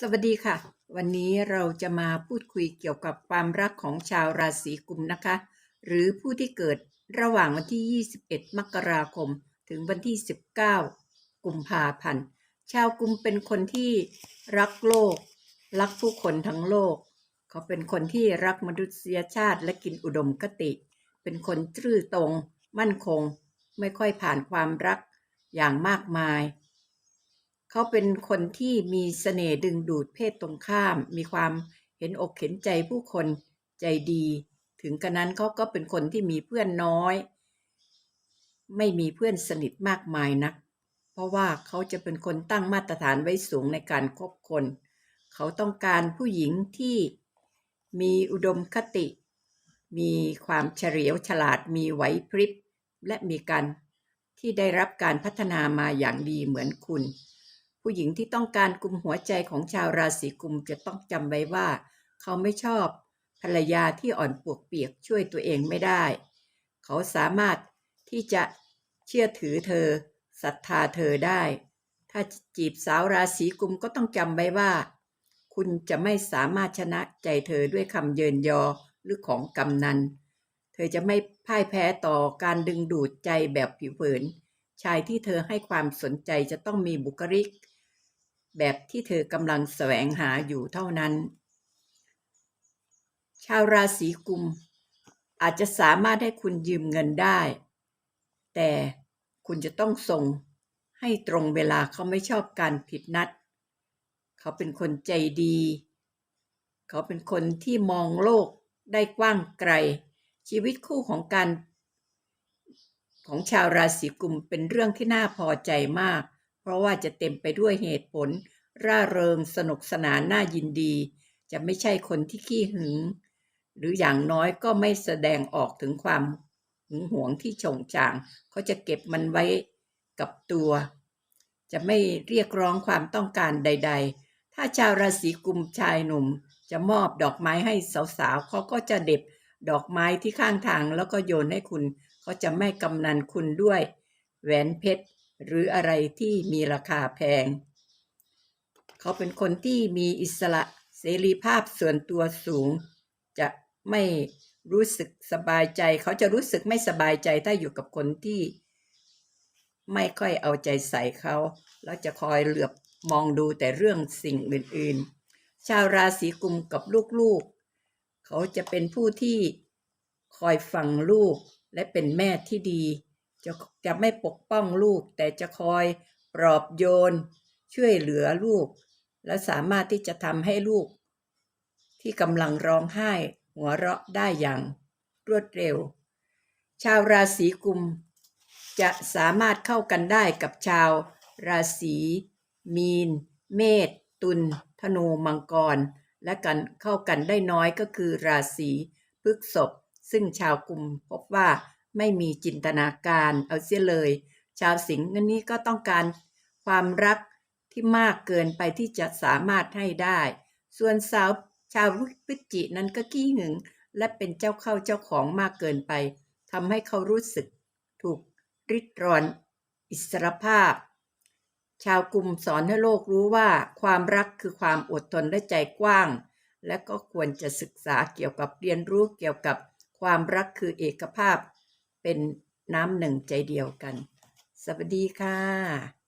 สวัสดีค่ะ วันนี้เราจะมาพูดคุยเกี่ยวกับความรักของชาวราศีกุมนะคะ หรือผู้ที่เกิดระหว่างวันที่ 21 มกราคม ถึงวันที่ 19 กุมภาพันธ์ ชาวกุมเป็นคนที่รักโลก รักผู้คนทั้งโลก เขาเป็นคนที่รักมนุษยชาติและกินอุดมคติ เป็นคนซื่อตรง มั่นคง ไม่ค่อยผ่านความรักอย่างมากมาย เขาเป็นคนที่มีเสน่ห์ดึงดูดเพศตรงข้าม มีความเห็นอกเห็นใจผู้คนใจดี ถึงกระนั้นเขาก็เป็นคนที่มีเพื่อนน้อย ไม่มีเพื่อนสนิทมากมายนัก เพราะว่าเขาจะเป็นคนตั้งมาตรฐานไว้สูงในการคบคน เขาต้องการผู้หญิงที่มีอุดมคติ มีความเฉลียวฉลาด มีไหวพริบ และมีการที่ได้รับการพัฒนามาอย่างดีเหมือนคุณ ผู้หญิงที่ต้องการกุมหัวใจของชาวราศีกุมจะต้องจำไว้ว่า เขาไม่ชอบภรรยาที่อ่อนปวกเปียกช่วยตัวเองไม่ได้ เขาสามารถที่จะเชื่อถือเธอศรัทธาเธอได้ ถ้าจีบสาวราศีกุมก็ต้องจำไว้ว่า คุณจะไม่สามารถชนะใจเธอด้วยคำเยินยอหรือของกำนัน เธอจะไม่พ่ายแพ้ต่อการดึงดูดใจแบบผิวเผิน ชายที่เธอให้ความสนใจจะต้องมีบุคลิก แบบที่เธอกำลังแสวงหาอยู่เท่านั้น ชาวราศีกุม อาจจะสามารถให้คุณยืมเงินได้ แต่คุณจะต้องส่งให้ตรงเวลาเขาไม่ชอบการผิดนัด เขาเป็นคนใจดี เขาเป็นคนที่มองโลกได้กว้างไกล ชีวิตคู่ของการ ของชาวราศีกุมเป็นเรื่องที่น่าพอใจมาก เพราะว่าจะเต็มไปด้วยเหตุผล ร่าเริงสนุกสนานน่ายินดี จะไม่ใช่คนที่ขี้หึง หรืออย่างน้อยก็ไม่แสดงออกถึงความหึงหวงที่ฉงจาง เขาจะเก็บมันไว้กับตัว จะไม่เรียกร้องความต้องการใด ๆ ถ้าชาวราศีกุมชายหนุ่ม จะมอบดอกไม้ให้สาวๆเขาก็จะเด็บดอกไม้ที่ข้างทางแล้วก็โยนให้คุณ เขาจะไม่กำนันคุณด้วย แหวนเพชร หรืออะไรที่มีราคาแพง เขาเป็นคนที่มีอิสระเสรีภาพส่วนตัวสูง จะไม่รู้สึกสบายใจ เขาจะรู้สึกไม่สบายใจถ้าอยู่กับคนที่ไม่ค่อยเอาใจใส่เขาแล้วจะคอยเหลือบมองดูแต่เรื่องสิ่งอื่นๆ ชาวราศีกุมกับลูกๆ เขาจะเป็นผู้ที่คอยฟังลูกและเป็นแม่ที่ดี จะจะไม่ปกป้องลูก แต่จะคอยปลอบโยน ช่วยเหลือลูก และสามารถที่จะทำให้ลูก ที่กำลังร้องไห้ หัวเราะได้อย่างรวดเร็ว ชาวราศีกุม จะสามารถเข้ากันได้กับชาว ราศีมีน เมษตุลธนูมังกร และกันเข้ากันได้น้อยก็คือราศีพฤษภซึ่งชาวกุมพบว่า ไม่มีจินตนาการเอาเสียเลย ชาวสิงห์นนี้ก็ต้องการความรักที่มากเกินไปที่จะสามารถให้ได้ ส่วนสาวชาวพฤศจินั้นก็ขี้หึง และเป็นเจ้าเข้าเจ้าของมากเกินไปทำให้เขารู้สึก ถูกริดรอน อิสรภาพ ชาวกลุ่มสอนให้โลกรู้ว่า ความรักคือความอดทนและใจกว้าง และก็ควรจะศึกษาเกี่ยวกับเรียนรู้เกี่ยวกับความรักคือเอกภาพ เป็นน้ำหนึ่งใจเดียวกัน สวัสดีค่ะ